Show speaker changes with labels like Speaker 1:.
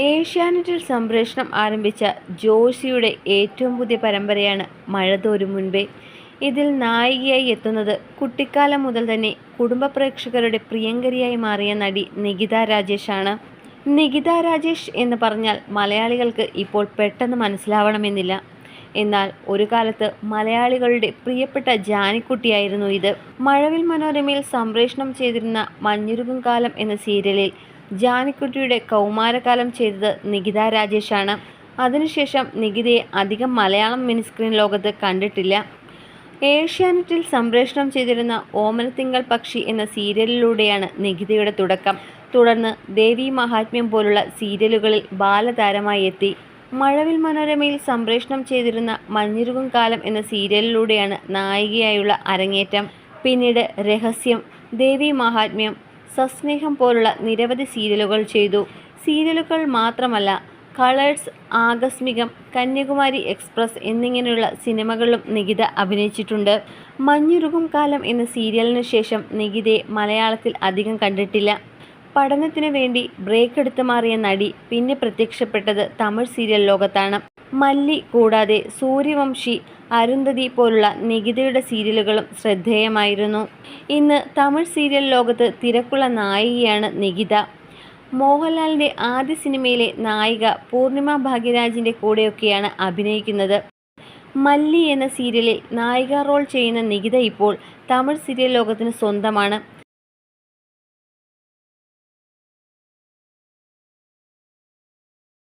Speaker 1: ഏഷ്യാനെറ്റിൽ സംപ്രേഷണം ആരംഭിച്ച ജോഷിയുടെ ഏറ്റവും പുതിയ പരമ്പരയാണ് മഴതോരും മുൻപേ. ഇതിൽ നായികയായി എത്തുന്നത് കുട്ടിക്കാലം മുതൽ തന്നെ കുടുംബ പ്രേക്ഷകരുടെ പ്രിയങ്കരിയായി മാറിയ നടി നികിത രാജേഷാണ്. നികിത രാജേഷ് എന്ന് പറഞ്ഞാൽ മലയാളികൾക്ക് ഇപ്പോൾ പെട്ടെന്ന് മനസ്സിലാവണമെന്നില്ല. എന്നാൽ ഒരു കാലത്ത് മലയാളികളുടെ പ്രിയപ്പെട്ട ജാനിക്കുട്ടിയായിരുന്നു ഇത്. മഴവിൽ മനോരമയിൽ സംപ്രേഷണം ചെയ്തിരുന്ന മഞ്ഞുരുകും കാലം എന്ന സീരിയലിൽ ജാനിക്കുട്ടിയുടെ കൗമാരകാലം ചെയ്തത് നികിത രാജേഷാണ്. അതിനുശേഷം നികിതയെ അധികം മലയാളം മിനിസ്ക്രീൻ ലോകത്ത് കണ്ടിട്ടില്ല. ഏഷ്യാനെറ്റിൽ സംപ്രേഷണം ചെയ്തിരുന്ന ഓമനത്തിങ്കൾ പക്ഷി എന്ന സീരിയലിലൂടെയാണ് നികിതയുടെ തുടക്കം. തുടർന്ന് ദേവി മഹാത്മ്യം പോലുള്ള സീരിയലുകളിൽ ബാലതാരമായി എത്തി. മഴവിൽ മനോരമയിൽ സംപ്രേഷണം ചെയ്തിരുന്ന മഞ്ഞിരുകും കാലം എന്ന സീരിയലിലൂടെയാണ് നായികയായുള്ള അരങ്ങേറ്റം. പിന്നീട് രഹസ്യം ദേവി മഹാത്മ്യം സസ്നേഹം പോലുള്ള നിരവധി സീരിയലുകൾ ചെയ്തു. സീരിയലുകൾ മാത്രമല്ല കളേഴ്സ് ആകസ്മികം കന്യാകുമാരി എക്സ്പ്രസ് എന്നിങ്ങനെയുള്ള സിനിമകളിലും നികിത അഭിനയിച്ചിട്ടുണ്ട്. മഞ്ഞുരുകും കാലം എന്ന സീരിയലിനു ശേഷം നികിതയെ മലയാളത്തിൽ അധികം കണ്ടിട്ടില്ല. പഠനത്തിനു വേണ്ടി ബ്രേക്ക് എടുത്തു മാറിയ നടി പിന്നെ പ്രത്യക്ഷപ്പെട്ടത് തമിഴ് സീരിയൽ ലോകത്താണ്. മല്ലി കൂടാതെ സൂര്യവംശി അരുന്ധതി പോലുള്ള നികിതയുടെ സീരിയലുകളും ശ്രദ്ധേയമായിരുന്നു. ഇന്ന് തമിഴ് സീരിയൽ ലോകത്ത് തിരക്കുള്ള നായികയാണ് നികിത. മോഹൻലാലിന്റെ ആദ്യ സിനിമയിലെ നായിക പൂർണിമ ഭാഗ്യരാജിന്റെ കൂടെയൊക്കെയാണ് അഭിനയിക്കുന്നത്. മല്ലി എന്ന സീരിയലിൽ നായിക റോൾ ചെയ്യുന്ന നികിത ഇപ്പോൾ തമിഴ് സീരിയൽ ലോകത്തിന് സ്വന്തമാണ്.